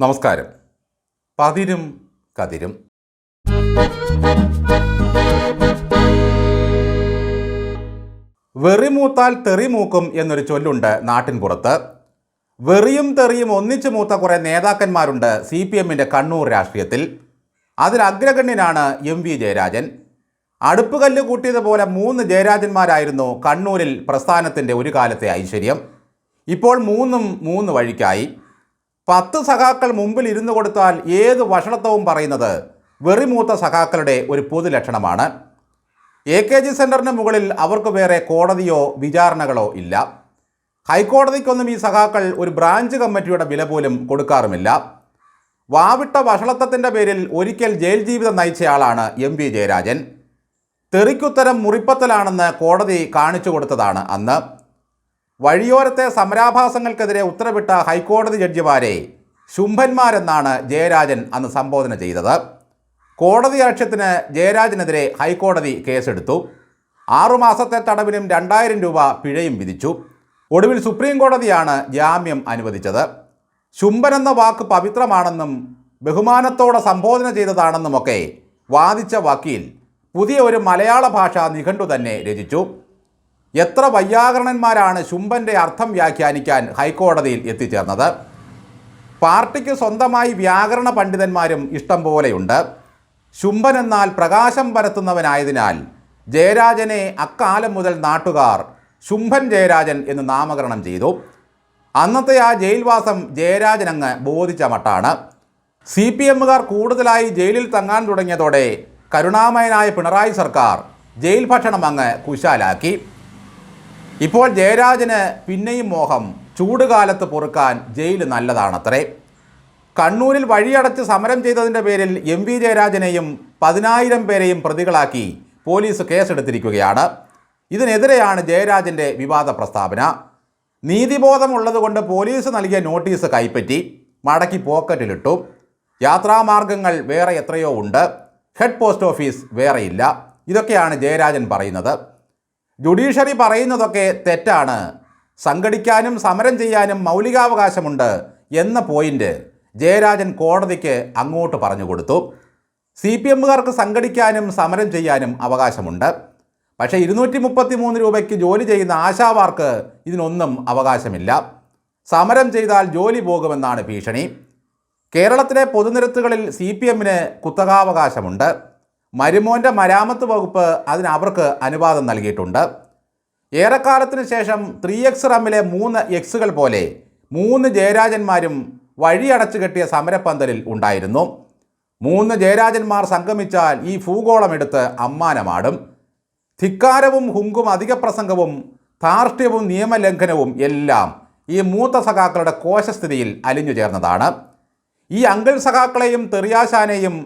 നമസ്കാരം. പതിരും കതിരും. വെറിമൂത്താൽ തെറിമൂക്കും എന്നൊരു ചൊല്ലുണ്ട് നാട്ടിൻ പുറത്ത്. വെറിയും തെറിയും ഒന്നിച്ചു മൂത്ത കുറേ നേതാക്കന്മാരുണ്ട് സി പി എമ്മിന്റെ കണ്ണൂർ രാഷ്ട്രീയത്തിൽ. അതിൽ അഗ്രഗണ്യനാണ് എം വി ജയരാജൻ. അടുപ്പുകല്ല് കൂട്ടിയതുപോലെ മൂന്ന് ജയരാജന്മാരായിരുന്നു കണ്ണൂരിൽ പ്രസ്ഥാനത്തിന്റെ ഒരു കാലത്തെ ഐശ്വര്യം. ഇപ്പോൾ മൂന്നും മൂന്ന് വഴിക്കായി. പത്ത് സഖാക്കൾ മുമ്പിൽ ഇരുന്നു കൊടുത്താൽ ഏത് വഷളത്വവും പറയുന്നത് വെറിമൂത്ത സഖാക്കളുടെ ഒരു പൊതു ലക്ഷണമാണ്. എ കെ ജി സെന്ററിന് മുകളിൽ അവർക്ക് വേറെ കോടതിയോ വിചാരണകളോ ഇല്ല. ഹൈക്കോടതിക്കൊന്നും ഈ സഖാക്കൾ ഒരു ബ്രാഞ്ച് കമ്മിറ്റിയുടെ വില പോലും കൊടുക്കാറുമില്ല. വാവിട്ട വഷളത്വത്തിന്റെ പേരിൽ ഒരിക്കൽ ജയിൽ ജീവിതം നയിച്ചയാളാണ് എം വി ജയരാജൻ. തെറിക്കുത്തരം മുറിപ്പത്തലാണെന്ന് കോടതി കാണിച്ചു കൊടുത്തതാണ് അന്ന്. വഴിയോരത്തെ സമരാഭാസങ്ങൾക്കെതിരെ ഉത്തരവിട്ട ഹൈക്കോടതി ജഡ്ജിമാരെ ശുംഭന്മാരെന്നാണ് ജയരാജൻ അന്ന് സംബോധന ചെയ്തത്. കോടതി അലക്ഷ്യത്തിന് ജയരാജനെതിരെ ഹൈക്കോടതി കേസെടുത്തു. ആറുമാസത്തെ തടവിനും രണ്ടായിരം രൂപ പിഴയും വിധിച്ചു. ഒടുവിൽ സുപ്രീം കോടതിയാണ് ജാമ്യം അനുവദിച്ചത്. ശുംഭനെന്ന വാക്ക് പവിത്രമാണെന്നും ബഹുമാനത്തോടെ സംബോധന ചെയ്തതാണെന്നുമൊക്കെ വാദിച്ച വക്കീൽ പുതിയ ഒരു മലയാള ഭാഷാ നിഘണ്ടു തന്നെ രചിച്ചു. എത്ര വൈയാകരണന്മാരാണ് ശുംഭന്റെ അർത്ഥം വ്യാഖ്യാനിക്കാൻ ഹൈക്കോടതിയിൽ എത്തിച്ചേർന്നത്? പാർട്ടിക്ക് സ്വന്തമായി വ്യാകരണ പണ്ഡിതന്മാരും ഇഷ്ടം പോലെയുണ്ട്. ശുംഭൻ എന്നാൽ പ്രകാശം പരത്തുന്നവനായതിനാൽ ജയരാജനെ അക്കാലം മുതൽ നാട്ടുകാർ ശുംഭൻ ജയരാജൻ എന്ന് നാമകരണം ചെയ്തു. അന്നത്തെ ആ ജയിൽവാസം ജയരാജൻ അങ്ങ് ബോധിച്ച മട്ടാണ്. സി പി എമ്മുകാർ കൂടുതലായി ജയിലിൽ തങ്ങാൻ തുടങ്ങിയതോടെ കരുണാമയനായ പിണറായി സർക്കാർ ജയിൽ ഭക്ഷണം അങ്ങ് കുശാലാക്കി. ഇപ്പോൾ ജയരാജന് പിന്നെയും മോഹം. ചൂടുകാലത്ത് പൊറുക്കാൻ ജയിൽ നല്ലതാണത്രേ. കണ്ണൂരിൽ വഴിയടച്ച് സമരം ചെയ്തതിന്റെ പേരിൽ എം വി ജയരാജനെയും പതിനായിരം പേരെയും പ്രതികളാക്കി പോലീസ് കേസെടുത്തിരിക്കുകയാണ്. ഇതിനെതിരെയാണ് ജയരാജന്റെ വിവാദ പ്രസ്താവന. നീതിബോധമുള്ളതുകൊണ്ട് പോലീസ് നൽകിയ നോട്ടീസ് കൈപ്പറ്റി മടക്കി പോക്കറ്റിലിട്ടു. യാത്രാമാർഗങ്ങൾ വേറെ എത്രയോ ഉണ്ട്. ഹെഡ് പോസ്റ്റ് ഓഫീസ് വേറെയില്ല. ഇതൊക്കെയാണ് ജയരാജൻ പറയുന്നത്. ജുഡീഷ്യറി പറയുന്നതൊക്കെ തെറ്റാണ്. സംഘടിക്കാനും സമരം ചെയ്യാനും മൗലികാവകാശമുണ്ട് എന്ന പോയിന്റ് ജയരാജൻ കോടതിക്ക് അങ്ങോട്ട് പറഞ്ഞു കൊടുത്തു. സി പി എമ്മുകാർക്ക് സംഘടിക്കാനും സമരം ചെയ്യാനും അവകാശമുണ്ട്. പക്ഷേ ഇരുന്നൂറ്റി മുപ്പത്തി മൂന്ന് രൂപയ്ക്ക് ജോലി ചെയ്യുന്ന ആശാവാർക്ക് ഇതിനൊന്നും അവകാശമില്ല. സമരം ചെയ്താൽ ജോലി പോകുമെന്നാണ് ഭീഷണി. കേരളത്തിലെ പൊതുനിരത്തുകളിൽ സി പി എമ്മിന് കുത്തകാവകാശമുണ്ട്. മരുമോന്റെ മരാമത്ത് വകുപ്പ് അതിന് അവർക്ക് അനുവാദം നൽകിയിട്ടുണ്ട്. ഏറെക്കാലത്തിന് ശേഷം ത്രീ എക്സ് റമ്മിലെ മൂന്ന് എക്സുകൾ പോലെ മൂന്ന് ജയരാജന്മാരും വഴിയടച്ചു കെട്ടിയ സമരപ്പന്തലിൽ ഉണ്ടായിരുന്നു. മൂന്ന് ജയരാജന്മാർ സംഗമിച്ചാൽ ഈ ഭൂഗോളം എടുത്ത് അമ്മാനമാടും. ധിക്കാരവും ഹുങ്കും അധിക പ്രസംഗവും ധാർഷ്ട്യവും നിയമലംഘനവും എല്ലാം ഈ മൂത്ത സഖാക്കളുടെ കോശസ്ഥിതിയിൽ അലിഞ്ഞു ചേർന്നതാണ് ഈ അങ്കിൾ സഖാക്കളെയും തെറിയാശാനെയും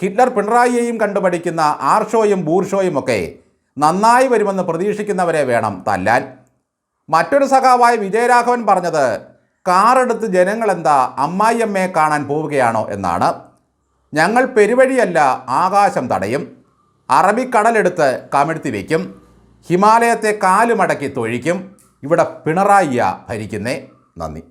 ഹിറ്റ്ലർ പിണറായിയെയും കണ്ടുപഠിക്കുന്ന ആർഷോയും ബൂർഷോയും ഒക്കെ നന്നായി വരുമെന്ന് പ്രതീക്ഷിക്കുന്നവരെ വേണം തല്ലാൻ. മറ്റൊരു സഖാവായ വിജയരാഘവൻ പറഞ്ഞത് കാറെടുത്ത് ജനങ്ങളെന്താ അമ്മായിയമ്മയെ കാണാൻ പോവുകയാണോ? എന്നാണ്. ഞങ്ങൾ പെരുവഴിയല്ല ആകാശം തടയും. അറബിക്കടലെടുത്ത് കമിഴ്ത്തി വയ്ക്കും ഹിമാലയത്തെ കാലുമടക്കി തൊഴിക്കും. ഇവിടെ പിണറായിയ ഭരിക്കുന്നേ. നന്ദി.